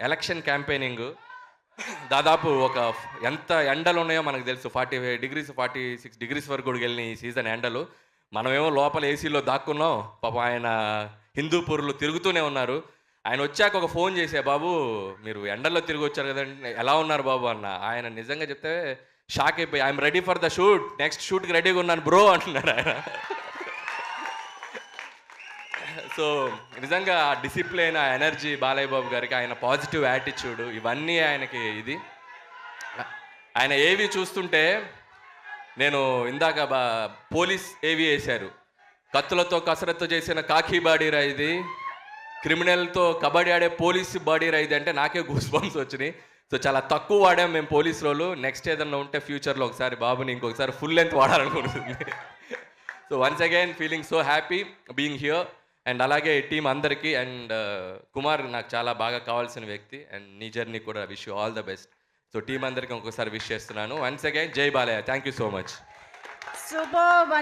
Election campaigning. దాదాపు ఒక ఎంత ఎండలు ఉన్నాయో మనకు తెలుసు. Forty five degrees forty six degrees వరకు కూడా వెళ్ళిన ఈ సీజన్ ఎండలు. మనమేమో లోపల ఏసీలో దాక్కున్నాం. పాప ఆయన హిందూపూర్లు తిరుగుతూనే ఉన్నారు. ఆయన వచ్చాక ఒక ఫోన్ చేసే బాబు మీరు ఎండల్లో తిరిగి వచ్చారు కదండి ఎలా ఉన్నారు బాబు? అన్న. ఆయన నిజంగా చెప్తే షాక్ అయిపోయి I'm ready for the shoot. Next షూట్కి రెడీగా ఉన్నాను బ్రో అంటున్నారు ఆయన. సో నిజంగా ఆ డిసిప్లిన్ ఆ ఎనర్జీ బాలయ్య బాబు గారికి ఆయన పాజిటివ్ యాటిట్యూడ్ ఇవన్నీ ఆయనకి ఇది. ఆయన ఏవి చూస్తుంటే నేను ఇందాక బా పోలీస్ ఏవి వేశారు. కత్తులతో కసరత్తు చేసిన కాకి బాడీరా ఇది. క్రిమినల్తో కబడ్డీ ఆడే పోలీస్ బాడీ ఇది అంటే నాకే గూస్ బంప్స్ వచ్చినాయి. సో చాలా తక్కువ వాడాం మేము పోలీస్ రోలు నెక్స్ట్ ఏదన్నా ఉంటే ఫ్యూచర్లో ఒకసారి బాబుని ఇంకొకసారి full length వాడాలనుకుంటుంది. So once again feeling so happy being here and అలాగే టీం అందరికీ అండ్ కుమార్ నాకు చాలా బాగా కావాల్సిన వ్యక్తి అండ్ నీ జర్నీ కూడా wish you all the best. So team అందరికీ ఇంకొకసారి విష్ చేస్తున్నాను. Once again Jai Balayya. Thank you so much.